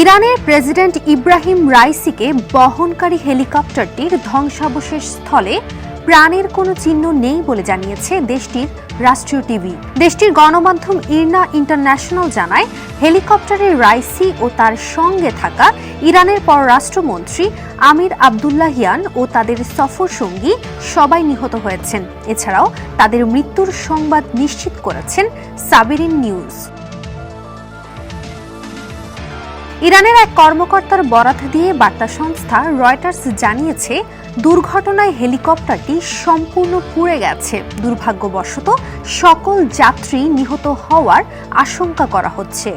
ইরানের প্রেসিডেন্ট ইব্রাহিম রাইসিকে বহনকারী হেলিকপ্টারটির ধ্বংসাবশেষ স্থলে প্রাণের কোনো চিহ্ন নেই বলে জানিয়েছে দেশটির রাষ্ট্রীয় টিভি। দেশটির গণমাধ্যম ইরনা ইন্টারন্যাশনাল জানায়, হেলিকপ্টারে রাইসি ও তার সঙ্গে থাকা ইরানের পররাষ্ট্রমন্ত্রী আমির আবদুল্লাহিয়ান ও তাদের সফর সঙ্গী সবাই নিহত হয়েছেন। এছাড়াও তাদের মৃত্যুর সংবাদ নিশ্চিত করেছেন সাবিরিন নিউজ। ইরানের এক কর্মকর্তার বরাত দিয়ে বার্তা সংস্থা রয়টার্স জানিয়েছে, দুর্ঘটনায় হেলিকপ্টারটি সম্পূর্ণ পুড়ে গেছে। দুর্ভাগ্যবশত, সকল যাত্রী নিহত হওয়ার আশঙ্কা করা হচ্ছে।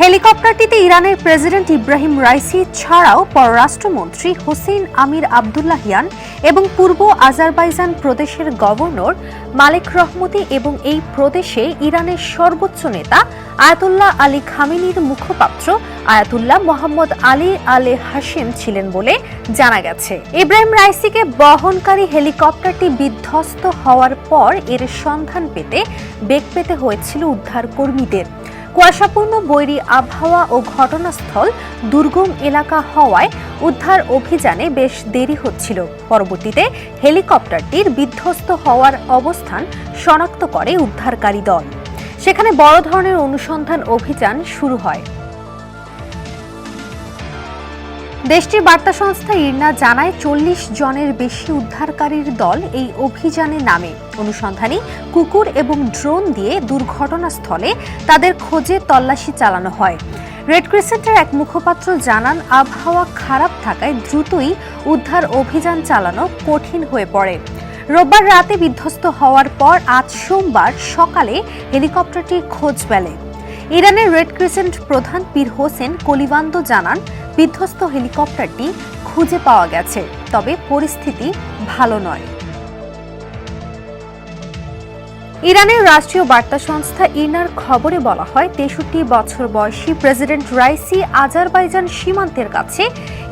হেলিকপ্টারটিতে ইরানের প্রেসিডেন্ট ইব্রাহিম রাইসি ছাড়াও পররাষ্ট্রমন্ত্রী হোসেন আমির আবদুল্লাহিয়ান এবং পূর্ব আজারবাইজান প্রদেশের গভর্নর মালিক রহমতি এবং এই প্রদেশে ইরানের সর্বোচ্চ নেতা আয়াতুল্লাহ আলী খামিনির মুখপাত্র আয়াতুল্লাহ মোহাম্মদ আলী আলে হাসিম ছিলেন বলে জানা গেছে। ইব্রাহিম রাইসিকে বহনকারী হেলিকপ্টারটি বিধ্বস্ত হওয়ার পর এর সন্ধান পেতে বেগ পেতে হয়েছিল উদ্ধার কর্মীদের। কুয়াশাপূর্ণ বৈরী আবহাওয়া ও ঘটনাস্থল দুর্গম এলাকা হওয়ায় উদ্ধার অভিযানে বেশ দেরি হচ্ছিল। পরবর্তীতে হেলিকপ্টারটির বিধ্বস্ত হওয়ার অবস্থান শনাক্ত করে উদ্ধারকারী দল। সেখানে বড় ধরনের অনুসন্ধান অভিযান শুরু হয়। দেশটির বার্তা সংস্থা ইরনা জানায়, চল্লিশ জনের বেশি উদ্ধারকারীর দল এই অভিযানে নামে। অনুসন্ধানী কুকুর এবং ড্রোন দিয়ে দুর্ঘটনাস্থলে তাদের খোঁজে তল্লাশি চালানো হয়। রেড ক্রিসেন্টের এক মুখপাত্র জানান, আবহাওয়া খারাপ থাকায় দ্রুতই উদ্ধার অভিযান চালানো কঠিন হয়ে পড়ে। রোববার রাতে বিধ্বস্ত হওয়ার পর আজ সোমবার সকালে হেলিকপ্টারটির খোঁজ মেলে। ইরানের রেড ক্রিসেন্ট প্রধান পীর হোসেন কলিবান্দ জানান, বিধ্বস্ত হেলিকপ্টারটি খুঁজে পাওয়া গেছে, তবে পরিস্থিতি ভালো নয়। ইরানের রাষ্ট্রীয় বার্তা সংস্থা ইনার খবরে বলা হয়, তেষট্টি বছর বয়সী প্রেসিডেন্ট রাইসি আজারবাইজান সীমান্তের কাছে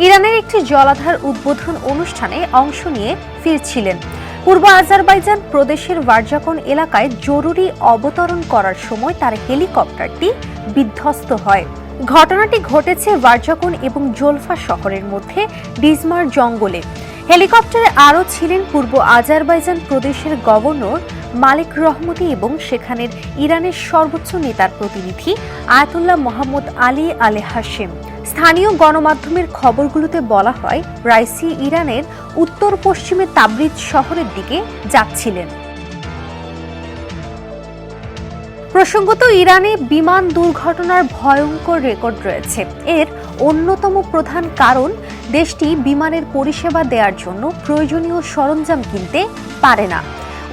ইরানের একটি জলাধার উদ্বোধন অনুষ্ঠানে অংশ নিয়ে ফিরছিলেন। পূর্ব আজারবাইজান প্রদেশের ভার্জাকন এলাকায় জরুরি অবতরণ করার সময় তার হেলিকপ্টারটি বিধ্বস্ত হয়। ঘটনাটি ঘটেছে ভার্জাকন এবং জোলফা শহরের মধ্যে, ডিজমার জঙ্গলে। হেলিকপ্টারে আরও ছিলেন পূর্ব আজারবাইজান প্রদেশের গভর্নর মালিক রহমতি এবং সেখানের ইরানের সর্বোচ্চ নেতার প্রতিনিধি আয়াতুল্লাহ মোহাম্মদ আলী আলে হাসেম স্থানীয় গণমাধ্যমের খবরগুলোতে বলা হয়, রাইসি ইরানের উত্তর পশ্চিমে তাবরিজ শহরের দিকে যাচ্ছিলেন। প্রসঙ্গত, ইরানে বিমান দুর্ঘটনার ভয়ঙ্কর রেকর্ড রয়েছে। এর অন্যতম প্রধান কারণ, দেশটি বিমানের পরিষেবা দেওয়ার জন্য প্রয়োজনীয় সরঞ্জাম কিনতে পারে না।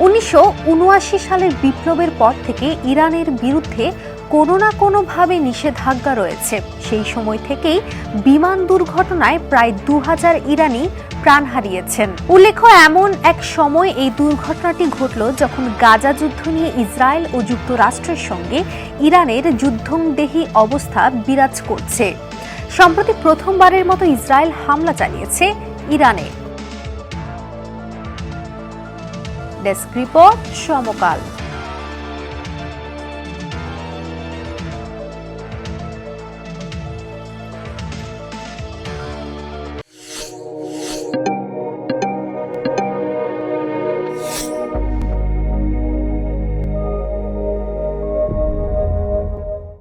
উনিশশো উনআশি সালের বিপ্লবের পর থেকে ইরানের বিরুদ্ধে কোনো না কোনোভাবে নিষেধাজ্ঞা রয়েছে। সেই সময় থেকেই বিমান দুর্ঘটনায় প্রায় দু হাজার ইরানি প্রাণ হারিয়েছেন। উল্লেখ্য, এমন এক সময় এই দুর্ঘটনাটি ঘটল যখন গাজা যুদ্ধ নিয়ে ইসরায়েল ও যুক্তরাষ্ট্রের সঙ্গে ইরানের যুদ্ধংদেহী অবস্থা বিরাজ করছে। সম্প্রতি প্রথমবারের মতো ইসরায়েল হামলা চালিয়েছে ইরানে। Desk report Samakal.